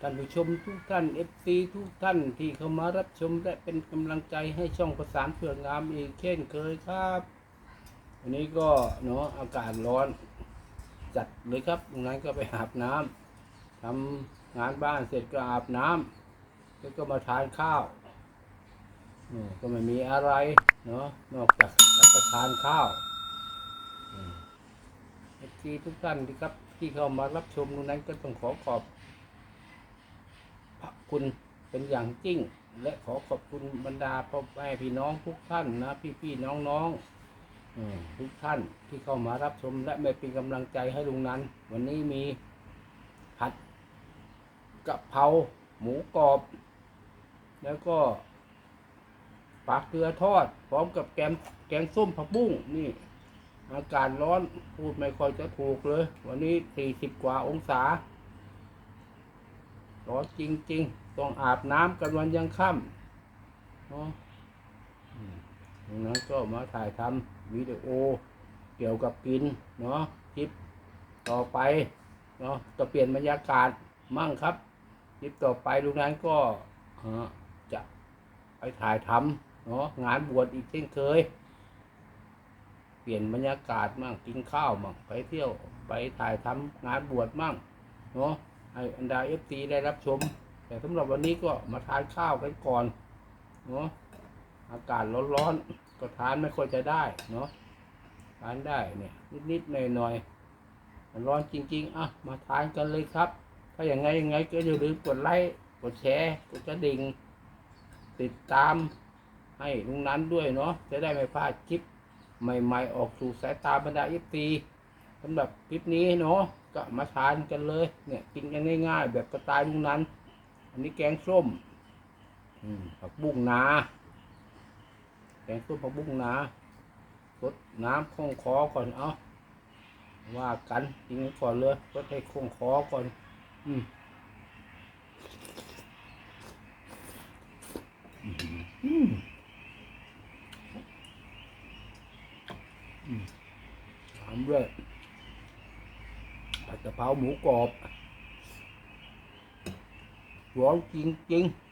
ท่านผู้ชมทุกท่าน FC ทุกท่านที่เข้ามารับชมและเป็นกำลังใจให้ช่องประสานเพื่องามอีกเช่นเคยครับวันนี้ก็เนาะอากาศร้อน จัดเลยครับตรงนั้นก็ไปอาบน้ำทำงานบ้านเสร็จก็อาบน้ำแล้วก็มาทานข้าวก็ไม่มีอะไรเนาะนอกจากรับประทานข้าวเอฟซีทุกท่านที่ครับที่เข้ามารับชมตรงนั้นก็ต้องขอขอบ พระคุณเป็นอย่างยิ่ง และขอขอบคุณบรรดาพ่อแม่พี่น้องทุกท่านนะ พี่พี่น้องน้องๆทุกท่านที่เข้ามารับชมและไม่เป็นกำลังใจให้ลุงนั้น วันนี้มีผัดกะเพราหมูกรอบ แล้วก็ปลาเกลือทอด พร้อมกับแกงแกงส้มผักบุ้งนี่ อากาศร้อนพูดไม่ค่อยจะถูกเลย วันนี้สี่สิบกว่าองศา อจริง ๆ ต้องอาบน้ำกันวันยังค่ำเนาะดังนั้นก็มาถ่ายทำวิดีโอเกี่ยวกับกินเนาะคลิปต่อไปเนาะจะเปลี่ยนบรรยากาศมั่งครับคลิปต่อไปลุงนั้นก็จะไปถ่ายทำเนาะงานบวชอีกเช่นเคย เปลี่ยนบรรยากาศมั่งกินข้าวมั่งไปเที่ยวไปถ่ายทำงานบวชมั่งเนาะ ให้อันดาเอฟซีได้รับชม แต่สำหรับวันนี้ก็มาทานข้าวกันก่อนเนาะอากาศร้อนๆก็ทานไม่ค่อยจะได้เนาะทานได้เนี่ยนิดๆหน่อยๆมันร้อนจริง ๆอะมาทานกันเลยครับ ถ้าอย่างไงยังไงก็อย่าลืมกดไลค์กดแชร์กดกระดิ่งติดตามให้ลุงนั้นด้วยเนาะจะได้ไม่พลาดคลิปใหม่ ๆ ออกสู่สายตาบรรดาเอฟซี สำหรับคลิปนี้เนาะก็มาทานกันเลย เนี่ยกินกันง่ายๆ แบบกระตายลุงนั้น อันนี้แกงส้มผักบุ้งนา แกงส้มผักบุ้งนาสดน้ำคงคอก่อนเอาว่ากันกินก่อนเลยสดให้คงคอก่อน อืมอืมอืมอืมตามด้วยผัด กะเพราหมูกรอบร้อนจริงๆ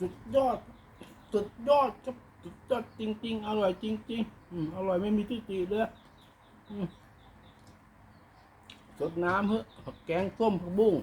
สุดยอด สุดยอดครับสุดยอดจริง ๆ อร่อยจริง ๆ อืมอร่อยไม่มีที่ติเลยอืม สดน้ำเฮ้อะแกงส้มผักบุ้ง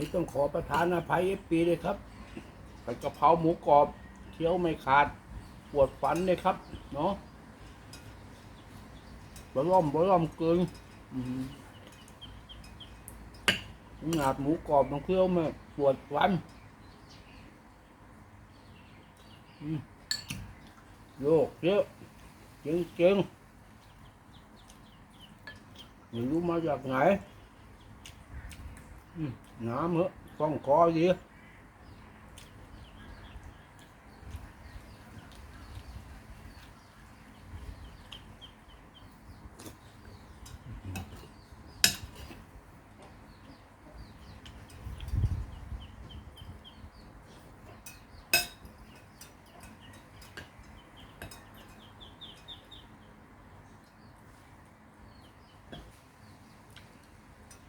นี้ต้องขอประทานอภัยเอฟปีเลยครับผัดกะเพราหมูกรอบเคี้ยวไม่ขาด ปวดฟันเลยครับ เนาะบะล่อมบะล่อมเกินอื้อหือหนาดหมูกรอบมันเคี้ยวไม่ปวดฟันโยกเยอะจริงจริงๆไม่รู้มาจากไหน น้ำเหอะฟ้องคอดี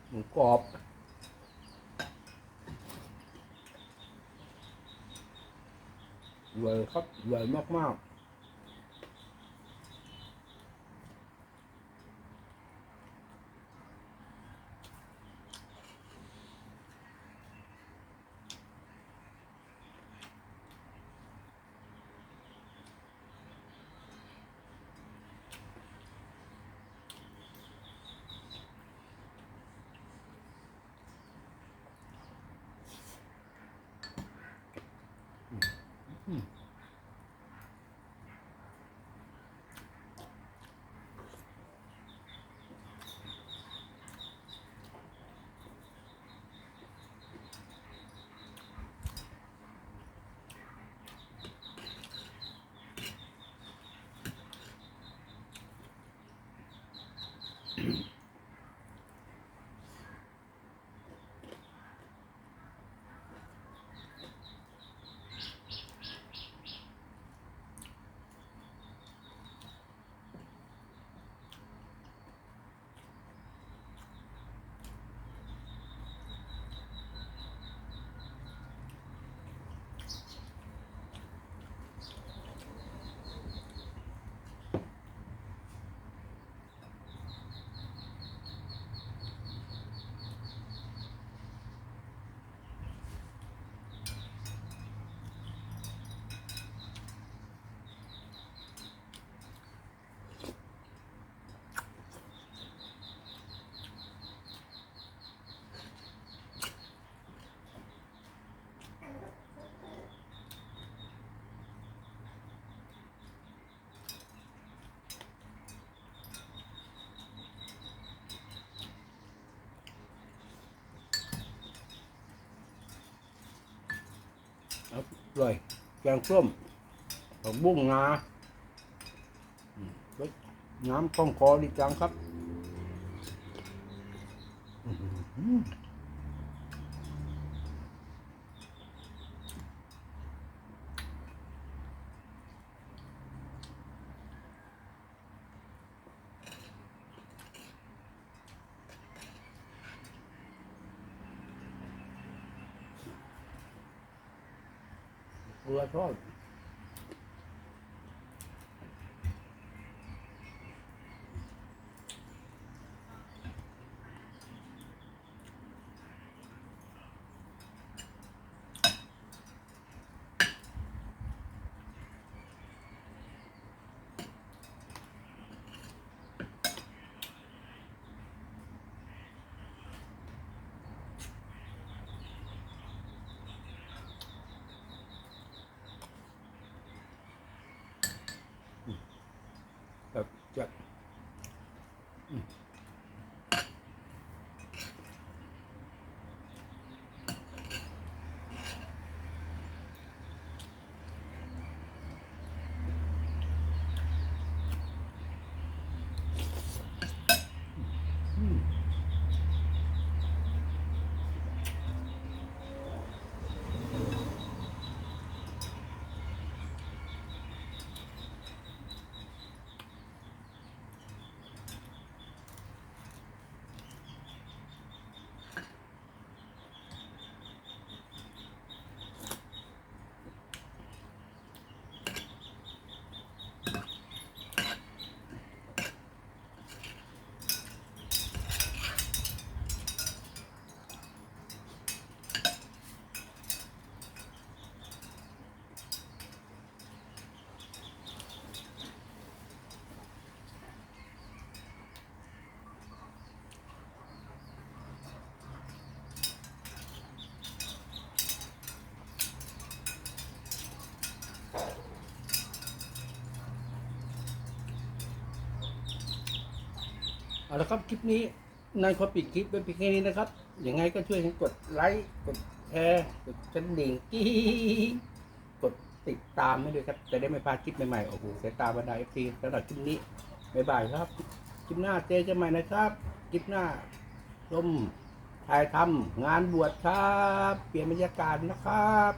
หมูกรอบ รวยครับรวยมากๆ ร่อยแกงส้มผักบุ้งงาน้ำต้องคอดีจังครับ เก ลือ เอาละครับคลิปนี้นายขอปิดคลิปไว้เพียงแค่นี้นะครับยังไงก็ช่วยกันกดไลค์กดแชร์กดกระดิ่งกี้กดติดตามให้ด้วยครับจะได้ไม่พลาดคลิปใหม่ๆโอ้โหเสียตาบรรดาเอฟซีสำหรับคลิปนี้บ๊ายบายครับคลิปหน้าเจอกันใหม่นะครับคลิปหน้าชมถ่ายทำงานบวชครับ เปลี่ยนบรรยากาศนะครับ